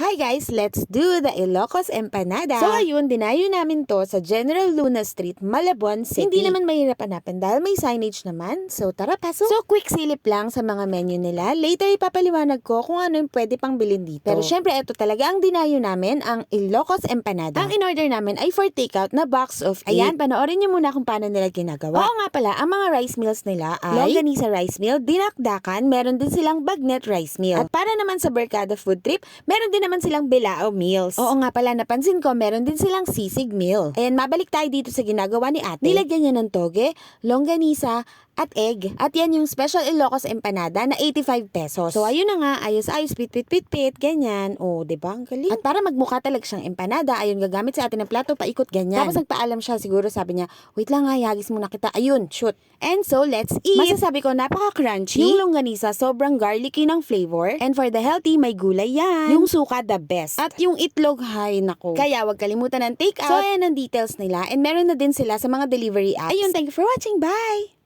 Hi guys, let's do the Ilocos Empanada. So ayun, dinayo namin to sa General Luna Street, Malabon City. Hindi naman mahirap hanapin dahil may signage naman. So tara, pasok. So quick silip lang sa mga menu nila. Later ipapaliwanag ko kung ano yung pwede pang bilhin dito. Pero syempre, ito talaga ang dinayo namin, ang Ilocos Empanada. Ang in-order namin ay for takeout na box of Ayan, panoorin niyo muna kung paano nila ginagawa. Oo nga pala, ang mga rice meals nila ay longganisa rice meal, dinakdakan, meron din silang bagnet rice meal. At para naman sa Berkada food trip, meron din naman silang bilao meals. Oo nga pala, napansin ko, meron din silang sisig meal. Ayan, mabalik tayo dito sa ginagawa ni ate. Nilagyan niya ng toge, longganisa, at egg. At yan yung special Ilocos empanada na 85 pesos. So ayun na nga, ayos-ayos, pit pit pit pit, ganyan. Oh, 'di ba? Ang galing. At para magmukha talaga siyang empanada, ayun gagamit sa atin ng plato, paikot ganyan. Tapos nagpaalam siya, siguro sabi niya, wait lang ha, ihagis muna kita. Ayun, shoot. And so, let's eat. Masasabi ko, napaka-crunchy. Yung longganisa, sobrang garlicky ng flavor. And for the healthy, may gulay yan. Yung suka, the best. At yung itlog, hay nako. Kaya wag kalimutan ng take out. So, ayan ang details nila. And meron na din sila sa mga delivery apps. Ayun, thank you for watching. Bye!